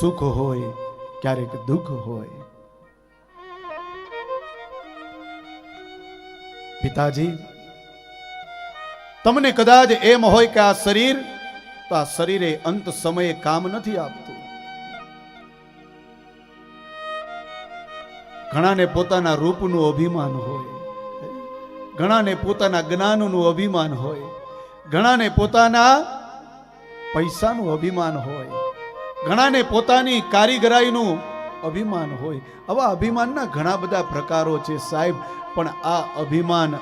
સુખ હોય, ક્યારેક દુઃખ હોય. પિતાજી, તમને કદાચ એમ હોય કે આ શરીર, તો આ શરીરે અંત સમયે કામ નથી આપતું. ઘણાને પોતાના રૂપનું અભિમાન હોય. ઘણાને પોતાના જ્ઞાનનું અભિમાન હોય. ઘણાને પોતાના પૈસાનું અભિમાન હોય. ઘણાને પોતાની કારીગરાઈનું અભિમાન હોય. આવા અભિમાનના ઘણા બધા પ્રકારો છે સાહેબ, પણ આ અભિમાન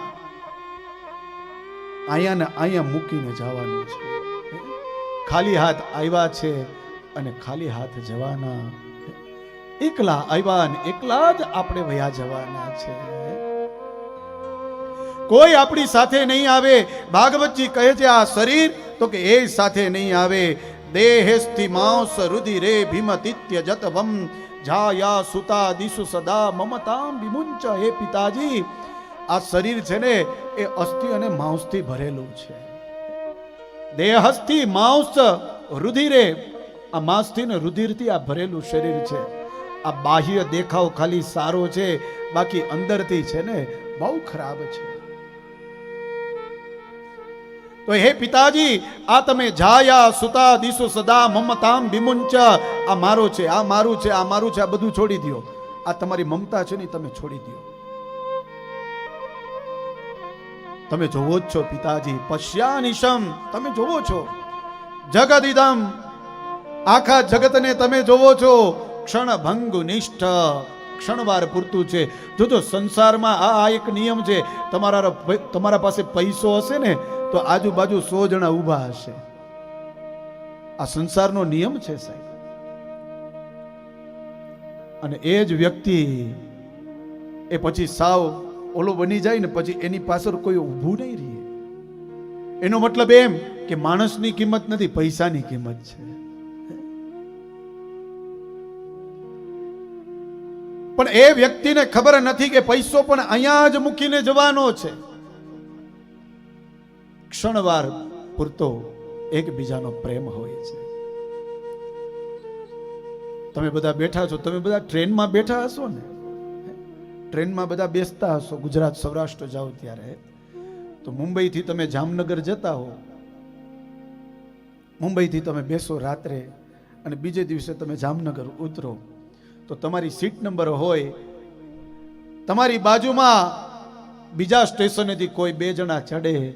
અહીંયા ને અહીંયા મૂકીને જવાનું છે. ખાલી હાથ આવ્યા છે અને ખાલી હાથ જવાના. એકલા આવ્યા ને એકલા જ આપણે વયા જવાના છે. કોઈ આપણી સાથે નહીં આવે. ભાગવતજી કહે છે, આ શરીર? તો કે, એ સાથે નહીં આવે. દેહેસ્થી માંસ રુધિરે ભીમતિત્ય જતવમ જાયા સુતા દિશુ સદા મમતામ વિમુંચ હે પિતાજી આ શરીર છે ને, એ અસ્થિ અને માંસથી ભરેલું છે. દેહસ્થી માંસ રુધિરે, આ માંસથી ને રુધિરથી આ ભરેલું શરીર છે. આ બાહ્ય દેખાવ ખાલી સારો છે, બાકી અંદરથી છે ને, બહુ ખરાબ છે. તો હે પિતાજી, આ તમે જાયા, સુતા, દિશો, સદા, મમતામ, વિમુંચ. આ મારો છે, આ મારું છે, આ મારું છે, આ બધું છોડી દો આ તમારી મમતા છે ને તમે છોડી દો તમે જોવો જ છો પિતાજી, પશ્યાનિશમ, તમે જોવો છો. જગદિદમ, આખા જગતને તમે જોવો છો. ક્ષણભંગુ નિષ્ઠ ક્ષણવાર પૂરતું છે. જોજો સંસારમાં આ આ એક નિયમ છે તમારા તમારા પાસે પૈસો હશે ને, તો આજુબાજુ સો જણા ઊભા હશે. આ સંસારનો નિયમ છે સાહેબ. અને એ જ વ્યક્તિ, એ પછી સાવ ઓલો બની જાય ને, પછી એની પાછળ કોઈ ઊભું નહીં રહે. એનો મતલબ એમ કે માણસની કિંમત નથી, પૈસાની કિંમત છે. પણ એ વ્યક્તિને ખબર નથી કે પૈસો પણ અહીંયા જ મૂકીને જવાનો છે. ક્ષણવાર પૂરતો એકબીજાનો પ્રેમ હોય છે. તમે બધા બેઠા છો, તમે બધા ટ્રેનમાં બેઠા હશો ને? ટ્રેનમાં બધા બેસતા હશો, ગુજરાત, સૌરાષ્ટ્ર જાઓ ત્યારે. તો મુંબઈથી તમે જામનગર જતા હો. મુંબઈથી તમે બેસો રાત્રે અને બીજે દિવસે તમે જામનગર ઉતરો. તો તમારી સીટ નંબર હોય, તમારી બાજુમાં બીજા સ્ટેશનેથી કોઈ બે જણા ચડે,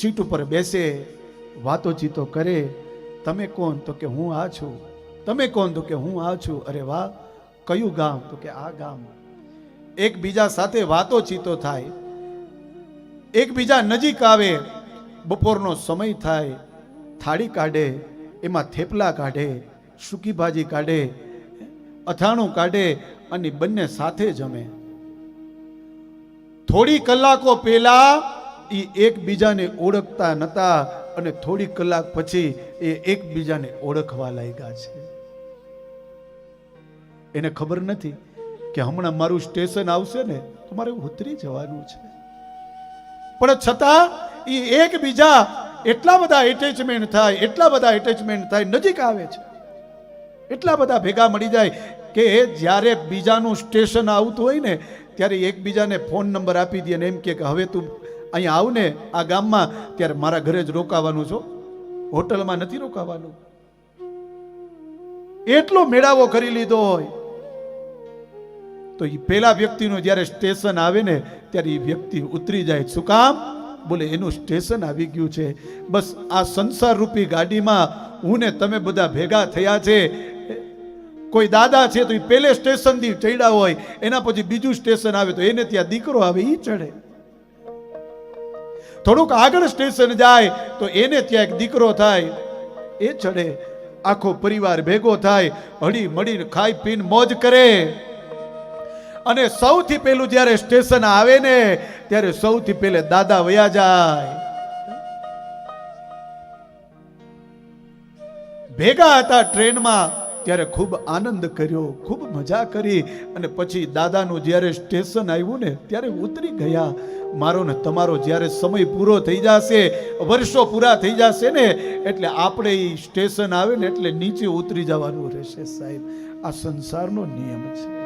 સીટ ઉપર બેસે, વાતો ચીતો કરે, તમે કોણ? તો કે હું આ છું. તમે કોણ? તો કે હું આ છું. અરે વાહ, કયું ગામ? તો કે આ ગામ. એકબીજા સાથે વાતો ચીતો થાય. એકબીજા નજીક આવે, બપોરનો સમય થાય, થાળી કાઢે, એમાં થેપલા કાઢે, સૂકી ભાજી કાઢે અથાણું કાઢે અને બંને સાથે જમે. થોડી કલાકો પહેલા એ એકબીજાને ઓળખતા નતા અને થોડી કલાક પછી એ એકબીજાને ઓળખવા લાગ્યા છે. એને ખબર નથી કે હમણાં મારું સ્ટેશન આવશે ને તો મારે ઉતરી જવાનું છે. પણ છતાં એ એકબીજા એટલા બધા એટેચમેન્ટ થાય, એટલા બધા એટેચમેન્ટ થાય, નજીક આવે છે. એટલા બધા ભેગા મળી જાય કે જ્યારે બીજાનું સ્ટેશન આવતું હોય ને, ત્યારે એકબીજાને ફોન નંબર આપી દે ને એમ કે હવે તું અહીંયા આવ ને આ ગામમાં, ત્યારે મારા ઘરે જ રોકાવાનું છો. હોટલમાં નથી રોકાવાનું. એટલો મેળાવો કરી લીધો હોય. તો એ પેલા વ્યક્તિનું જ્યારે સ્ટેશન આવે ને, ત્યારે એ વ્યક્તિ ઉતરી જાય. શું કામ? બોલે, એનું સ્ટેશન આવી ગયું છે. બસ આ સંસાર રૂપી ગાડીમાં હું ને તમે બધા ભેગા થયા છે. કોઈ દાદા છે તો એ પેલે સ્ટેશનથી ચડ્યા હોય, એના પછી બીજું સ્ટેશન આવે તો એને ત્યાં દીકરો આવે એ ચડે. થોડુંક આગળ સ્ટેશન જાય તો એને ત્યાં એક દીકરો થાય, એ ચડે. આખો પરિવાર ભેગો થાય, હળી મળીને ખાઈ પીને મોજ કરે. અને સૌથી પહેલું જ્યારે સ્ટેશન આવે ને, ત્યારે સૌથી પહેલે દાદા વયા જાય. ભેગા હતા ટ્રેનમાં ત્યારે ખૂબ આનંદ કર્યો, ખૂબ મજા કરી અને પછી દાદાનું જ્યારે સ્ટેશન આવ્યું ને, ત્યારે ઉતરી ગયા. મારો ને તમારો જ્યારે સમય પૂરો થઈ જશે, વર્ષો પૂરા થઈ જશે ને, એટલે આપણે એ સ્ટેશન આવે ને એટલે નીચે ઉતરી જવાનું રહેશે સાહેબ. આ સંસારનો નિયમ છે.